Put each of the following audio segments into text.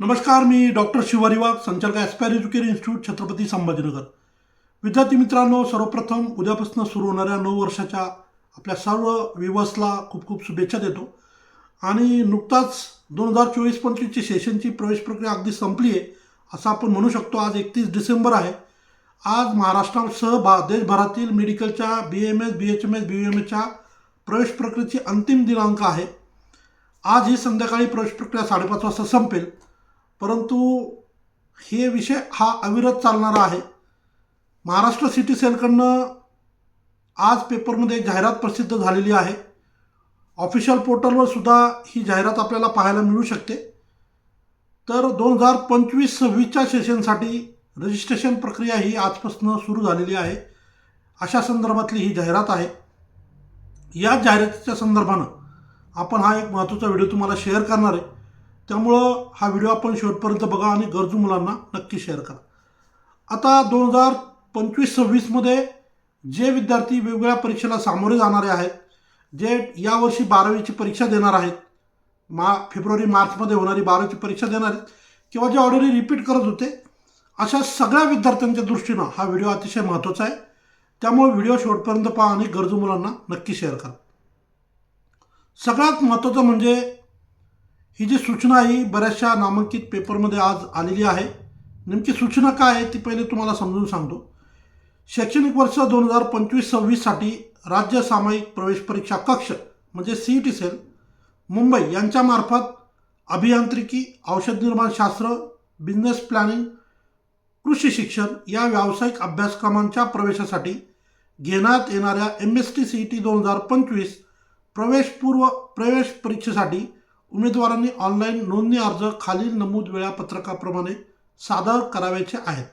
नमस्कार मी डॉक्टर शिवारी वाघ संचालक aspire education institute Chhatrapati Sambhajinagar. विद्यार्थी मित्रांनो सर्वप्रथम उद्यापासून सुरू होणाऱ्या नऊ वर्षाच्या आपल्या सर्व विवसला खूप खूप शुभेच्छा देतो. आणि नुकताच दोन हजार चोवीस पंचवीसची सेशनची प्रवेश प्रक्रिया अगदी संपली आहे असं आपण म्हणू शकतो आज एकतीस डिसेंबर आहे. आज महाराष्ट्रासह भा देशभरातील मेडिकलच्या B M S B H M S B M एसच्या प्रवेश प्रक्रियेची अंतिम दिनांक आहे. आज ही संध्याकाळी प्रवेश प्रक्रिया साडेपाच वाजता संपेल. परंतु हे विषय हा अविरत चालणारा आहे. महाराष्ट्र सिटी सेलकडनं आज पेपरमध्ये एक जाहिरात प्रसिद्ध झालेली आहे. ऑफिशियल पोर्टलवर सुद्धा ही जाहिरात आपल्याला पाहायला मिळू शकते. तर दोन हजार पंचवीस सव्वीसच्या सेशनसाठी रजिस्ट्रेशन प्रक्रिया ही आजपासून सुरू झालेली आहे. अशा संदर्भातली ही जाहिरात आहे. या जाहिरातीच्या संदर्भानं आपण हा एक महत्त्वाचा व्हिडिओ तुम्हाला शेअर करणार आहे. त्यामुळं हा व्हिडिओ आपण शेवटपर्यंत बघा आणि गरजू मुलांना नक्की शेअर करा. आता दोन हजार पंचवीस सव्वीसमध्ये जे विद्यार्थी वेगवेगळ्या परीक्षेला सामोरे जाणारे आहेत जे यावर्षी बारावीची परीक्षा देणार आहेत मा फेब्रुवारी मार्चमध्ये होणारी बारावीची परीक्षा देणार आहेत किंवा जे ऑलरेडी रिपीट करत होते अशा सगळ्या विद्यार्थ्यांच्या दृष्टीनं हा व्हिडिओ अतिशय महत्त्वाचा आहे. त्यामुळे व्हिडिओ शेवटपर्यंत पहा आणि गरजू मुलांना नक्की शेअर करा. सगळ्यात महत्त्वाचं म्हणजे ही जी सूचना ही बऱ्याचशा नामांकित पेपरमध्ये आज आलेली आहे. नेमकी सूचना काय आहे ती पहिले तुम्हाला समजून सांगतो. शैक्षणिक वर्ष दोन हजार पंचवीस सव्वीससाठी राज्य सामायिक प्रवेश परीक्षा कक्ष म्हणजे C E T cell Mumbai यांच्यामार्फत अभियांत्रिकी औषध निर्माण शास्त्र बिझनेस प्लॅनिंग कृषी शिक्षण या व्यावसायिक अभ्यासक्रमांच्या प्रवेशासाठी घेण्यात येणाऱ्या M S T C E T दोन हजार पंचवीस प्रवेशपूर्व प्रवेश परीक्षेसाठी उमेदवारांनी ऑनलाईन नोंदणी अर्ज खालील नमूद वेळापत्रकाप्रमाणे सादर करावयाचे आहेत.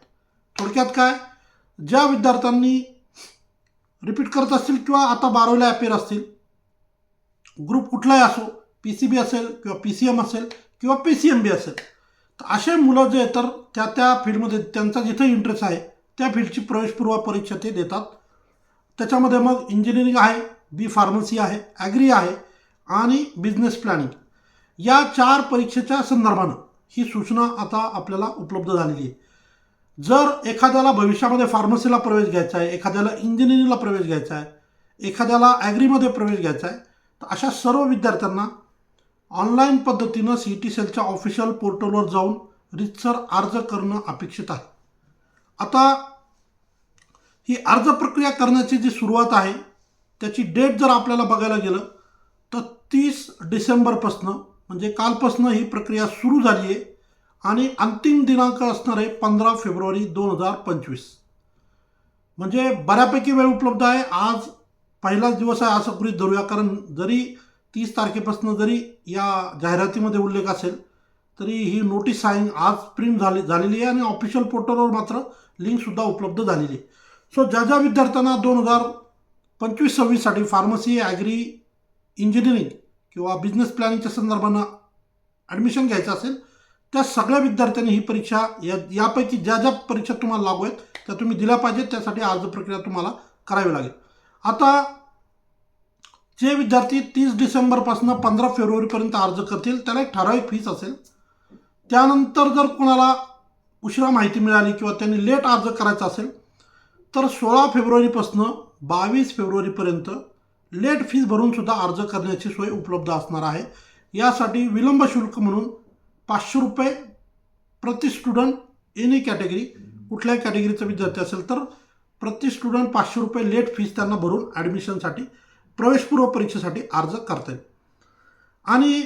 थोडक्यात काय? ज्या विद्यार्थ्यांनी रिपीट करत असतील किंवा आता बारावीला अपेअर असतील ग्रुप कुठलाही असो पी सी बी असेल किंवा पी सी एम असेल किंवा पी सी एम बी असेल तर असे मुलं जे तर त्या त्या फील्डमध्ये त्यांचा जिथे इंटरेस्ट आहे त्या फील्डची प्रवेशपूर्व परीक्षा ते देतात. त्याच्यामध्ये मग इंजिनिअरिंग आहे बी फार्मसी आहे ॲग्री आहे आणि बिझनेस प्लॅनिंग या चार परीक्षेच्या संदर्भानं ही सूचना आता आपल्याला उपलब्ध झालेली आहे. जर एखाद्याला भविष्यामध्ये फार्मसीला प्रवेश घ्यायचा आहे एखाद्याला इंजिनिअरिंगला प्रवेश घ्यायचा आहे एखाद्याला ॲग्रीमध्ये प्रवेश घ्यायचा आहे तर अशा सर्व विद्यार्थ्यांना ऑनलाईन पद्धतीनं सी टी सेलच्या ऑफिशियल पोर्टलवर जाऊन रितसर अर्ज करणं अपेक्षित आहे. आता ही अर्ज प्रक्रिया करण्याची जी सुरुवात आहे त्याची डेट जर आपल्याला बघायला गेलं तर तीस डिसेंबरपासनं म्हणजे कालपासनं ही प्रक्रिया सुरू झाली आहे आणि अंतिम दिनांक असणार आहे पंधरा फेब्रुवारी दोन हजार पंचवीस. म्हणजे बऱ्यापैकी वेळ उपलब्ध आहे. आज पहिलाच दिवस आहे असं गृहित धरूया. कारण जरी तीस तारखेपासून जरी या जाहिरातीमध्ये उल्लेख असेल तरी ही नोटीस साईन आज प्रिंट झाली झालेली आहे आणि ऑफिशियल पोर्टलवर मात्र लिंकसुद्धा उपलब्ध झालेली आहे. सो ज्या ज्या विद्यार्थ्यांना दोन हजार पंचवीस सव्वीससाठी फार्मसी ॲग्री इंजिनिअरिंग किंवा बिझनेस प्लॅनिंगच्या संदर्भानं ॲडमिशन घ्यायचं असेल त्या सगळ्या विद्यार्थ्यांनी ही परीक्षा या यापैकी ज्या ज्या परीक्षा तुम्हाला लागू आहेत त्या तुम्ही दिल्या पाहिजेत. त्यासाठी अर्ज प्रक्रिया तुम्हाला करावी लागेल. आता जे विद्यार्थी तीस डिसेंबरपासून पंधरा फेब्रुवारीपर्यंत अर्ज करतील त्याला एक ठराविक फीस असेल. त्यानंतर जर कोणाला उशिरा माहिती मिळाली किंवा त्यांनी लेट अर्ज करायचा असेल तर सोळा फेब्रुवारीपासून बावीस फेब्रुवारीपर्यंत लेट फीज भरूनसुद्धा अर्ज करण्याची सोय उपलब्ध असणार आहे. यासाठी विलंब शुल्क म्हणून पाचशे रुपये प्रति स्टुडंट एनी कॅटेगरी कुठल्याही कॅटेगरीचा विद्यार्थी असेल तर प्रति स्टुडंट पाचशे रुपये लेट फीज त्यांना भरून ॲडमिशनसाठी प्रवेशपूर्व परीक्षेसाठी अर्ज करता येईल. आणि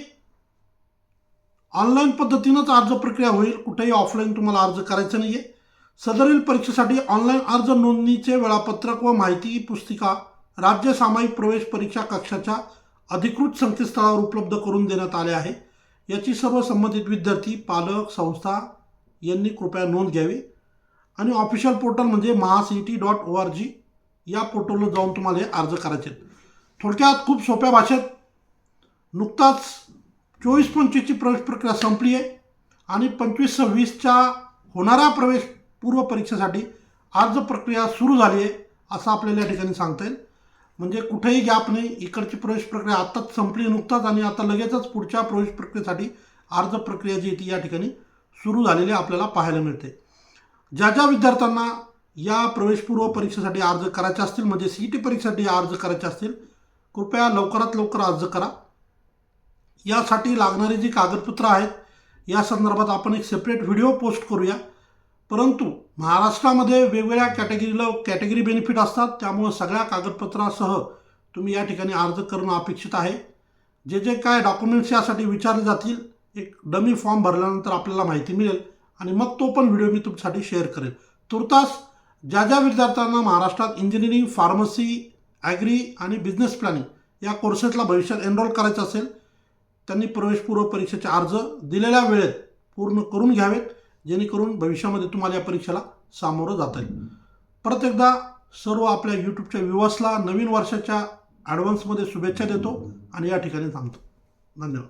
ऑनलाईन पद्धतीनंच अर्ज प्रक्रिया होईल. कुठेही ऑफलाईन तुम्हाला अर्ज करायचं नाही आहे सदरील परीक्षेसाठी ऑनलाईन अर्ज नोंदणीचे वेळापत्रक व माहिती पुस्तिका राज्य सामायिक प्रवेश परीक्षा कक्षाच्या अधिकृत संकेतस्थळावर उपलब्ध करून देण्यात आले आहे. याची सर्व संबंधित विद्यार्थी पालक संस्था यांनी कृपया नोंद घ्यावी. आणि ऑफिशियल पोर्टल म्हणजे महासीटी डॉट ओ आर जी या पोर्टलवर जाऊन तुम्हाला अर्ज करायचे आहेत. थोडक्यात खूप सोप्या भाषेत नुकताच चोवीस पंचवीसची प्रवेश प्रक्रिया संपली आहे आणि पंचवीस सव्वीसच्या होणाऱ्या प्रवेश पूर्व परीक्षेसाठी अर्ज प्रक्रिया सुरू झाली आहे असं आपल्याला या ठिकाणी सांगता येईल. म्हणजे कुठेही गॅप नाही इकडची प्रवेश प्रक्रिया आत्ताच संपली नुकताच आणि आता लगेचच पुढच्या प्रवेश प्रक्रियेसाठी अर्ज प्रक्रिया जी ती या ठिकाणी सुरू झालेली आपल्याला पाहायला मिळते. ज्या ज्या विद्यार्थ्यांना या प्रवेशपूर्व परीक्षेसाठी अर्ज करायचे असतील म्हणजे सी ई टी परीक्षेसाठी अर्ज करायचे असतील कृपया लवकरात लवकर अर्ज करा. यासाठी लागणारी जी कागदपत्रं आहेत या संदर्भात आपण एक सेपरेट व्हिडिओ पोस्ट करूया. परंतु महाराष्ट्रामध्ये वेगवेगळ्या कॅटेगरीला कॅटेगरी बेनिफिट असतात त्यामुळं सगळ्या कागदपत्रासह तुम्ही या ठिकाणी अर्ज करणं अपेक्षित आहे. जे जे काय डॉक्युमेंट्स यासाठी विचारले जातील एक डमी फॉर्म भरल्यानंतर आपल्याला माहिती मिळेल आणि मग तो पण व्हिडिओ मी तुमच्यासाठी शेअर करेल. तुर्तास ज्या ज्या विद्यार्थ्यांना महाराष्ट्रात इंजिनिअरिंग फार्मसी ॲग्री आणि बिझनेस प्लॅनिंग या कोर्सेसला भविष्यात एनरोल करायचं असेल त्यांनी प्रवेशपूर्व परीक्षेचे अर्ज दिलेल्या वेळेत पूर्ण करून घ्यावेत. जेणेकरून भविष्यामध्ये तुम्हाला या परीक्षेला सामोरं जाता येईल. परत एकदा सर्व आपल्या यूट्यूबच्या व्ह्युअर्सला नवीन वर्षाच्या ॲडव्हान्समध्ये शुभेच्छा देतो आणि या ठिकाणी थांबतो. धन्यवाद.